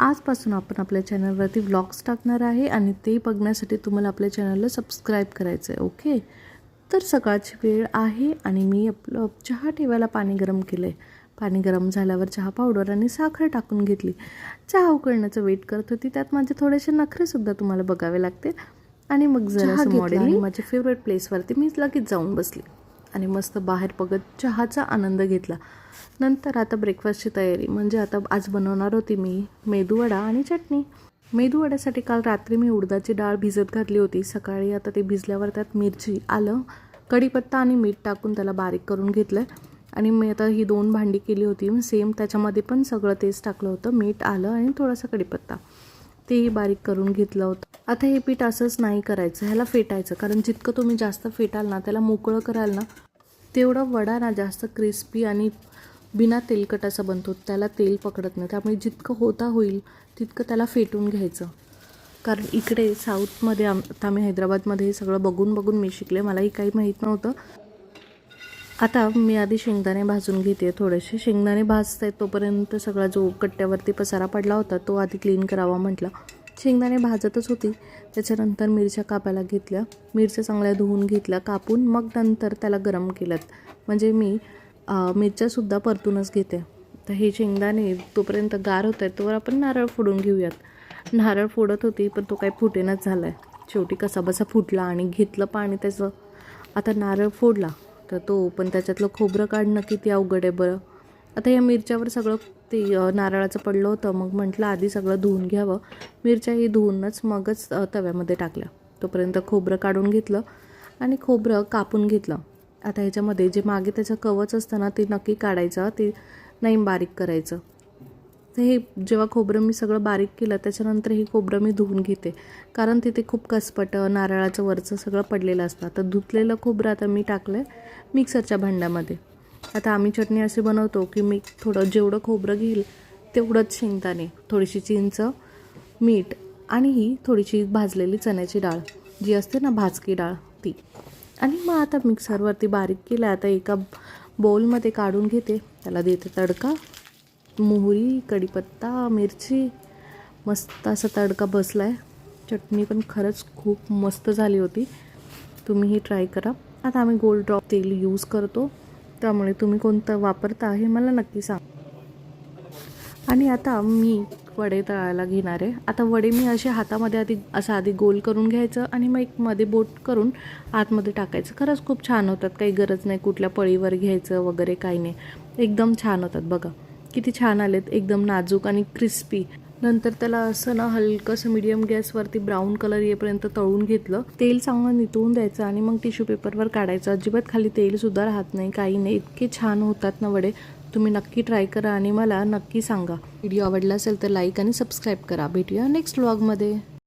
आजपासून आपण आपल्या चॅनलवरती व्लॉग्स टाकणार आहे आणि ते बघण्यासाठी तुम्हाला आपल्या चॅनलला सबस्क्राईब करायचं आहे ओके तर सकाळची वेळ आहे आणि मी आपलं चहा ठेवायला पाणी गरम केलं आहे पाणी गरम झाल्यावर चहा पावडर आणि साखर टाकून घेतली. चहा उकळण्याचं वेट करत होती. त्यात माझे थोडेसे नखरेसुद्धा तुम्हाला बघावे लागते आणि मग जरा मॉडेल माझ्या फेवरेट प्लेसवरती मी लगेच जाऊन बसली. आणि मस्त बाहेर बघत चहाचा आनंद घेतला. नंतर आता ब्रेकफास्टची तयारी. म्हणजे आता आज बनवणार होती मी मेदूवडा आणि चटणी. मेदूवड्यासाठी काल रात्री मी उडदाची डाळ भिजत घातली होती. सकाळी आता ते भिजल्यावर त्यात मिरची आलं कढीपत्ता आणि मीठ टाकून त्याला बारीक करून घेतलं आणि मी आता ही दोन भांडी केली होती. सेम त्याच्यामध्ये पण सगळं तेच टाकलं होतं. मीठ आलं आणि थोडासा कढीपत्ता. तेही बारीक करून घेतलं होतं. आता हे पीठ असंच नाही करायचं ह्याला फेटायचं. कारण जितकं तुम्ही जास्त फेटाल ना त्याला मोकळं कराल ना तेवढं वडा ना जास्त क्रिस्पी आणि बिना तेलकट असा बनतो. त्याला तेल पकडत नाही. त्यामुळे जितकं होता होईल तितकं त्याला फेटून घ्यायचं. कारण इकडे साऊथमध्ये आम आता मी हैदराबादमध्ये हे सगळं बघून बघून मी शिकले. मलाही काही माहीत नव्हतं. आता मी आधी शेंगदाणे भाजून घेते थोडेसे. शेंगदाणे भाजत आहेत तोपर्यंत सगळा जो कट्ट्यावरती पसारा पडला होता तो आधी क्लीन करावा म्हटला. शेंगदाणे भाजतच होती. त्याच्यानंतर मिरच्या कापायला घेतल्या. मिरच्या चांगल्या धुवून घेतल्या कापून मग नंतर त्याला गरम केल्यात. म्हणजे मी मिरच्यासुद्धा परतूनच घेते. तर हे शेंगदाणे तोपर्यंत गार होत आहेत तोवर आपण नारळ फोडून घेऊयात. नारळ फोडत होती पण तो काही फुटेनच झाला आहे शेवटी कसा बसा फुटला आणि घेतलं पाणी त्याचं. आता नारळ फोडला. तर तो पण त्याच्यातलं खोबरं काढणं किती अवघड आहे बरं. आता या मिरच्यावर सगळं ते नारळाचं पडलं होतं मग म्हटलं आधी सगळं धुवून घ्यावं. मिरच्याही धुवूनच मगच तव्यामध्ये टाकल्या. तोपर्यंत खोबरं काढून घेतलं आणि खोबरं कापून घेतलं. आता ह्याच्यामध्ये जे मागे त्याचं कवच असतं ना ते नक्की काढायचं ते नाही बारीक करायचं. तर हे जेव्हा खोबरं मी सगळं बारीक केलं त्याच्यानंतर हे खोबरं मी धुवून घेते. कारण तिथे खूप कसपटं नारळाचं वरचं सगळं पडलेलं असतं. आता धुतलेलं खोबरं आता मी टाकलं आहे मिक्सरच्या भांड्यामध्ये. आता आम्ही चटणी अशी बनवतो की मी थोडं जेवढं खोबरं घेईल तेवढंच शेंगदाणे थोडीशी चिंच मीठ आणि ही थोडीशी भाजलेली चण्याची डाळ जी असते ना भाजकी डाळ ती. आणि मग आता मिक्सरवरती बारीक केलं आता एका बोलमध्ये काढून घेते. त्याला देते तडका. मोहरी कढीपत्ता मिरची. मस्त असा तडका बसला आहे चटणी पण खरंच खूप मस्त झाली होती. तुम्हीही ट्राय करा. आता आम्ही गोल्ड ड्रॉप तेल यूज करतो. त्यामुळे तुम्ही कोणतं वापरता हे मला नक्की सांग. आणि आता मी वडे तळायला घेणार आहे. आता वडे मी असे हातामध्ये आधी असं आधी गोल करून घ्यायचं आणि मग एक मध्ये बोट करून आतमध्ये टाकायचं. खरंच खूप छान होतात. काही गरज नाही कुठल्या पळीवर घ्यायचं वगैरे काही नाही. एकदम छान होतात बघा. किती छान आलेत एकदम नाजूक आणि क्रिस्पी नंतर त्याला असं ना हलकंसं मिडियम गॅसवरती ब्राऊन कलर येईपर्यंत तळून घेतलं. तेल चांगलं नितळून द्यायचं आणि मग टिश्यू पेपरवर काढायचं. अजिबात खाली तेलसुद्धा राहत नाही काही नाही. इतके छान होतात ना वडे. तुम्ही नक्की ट्राय करा आणि मला नक्की सांगा. व्हिडिओ आवडला असेल तर लाईक आणि सबस्क्राईब करा. भेटूया नेक्स्ट व्लॉगमध्ये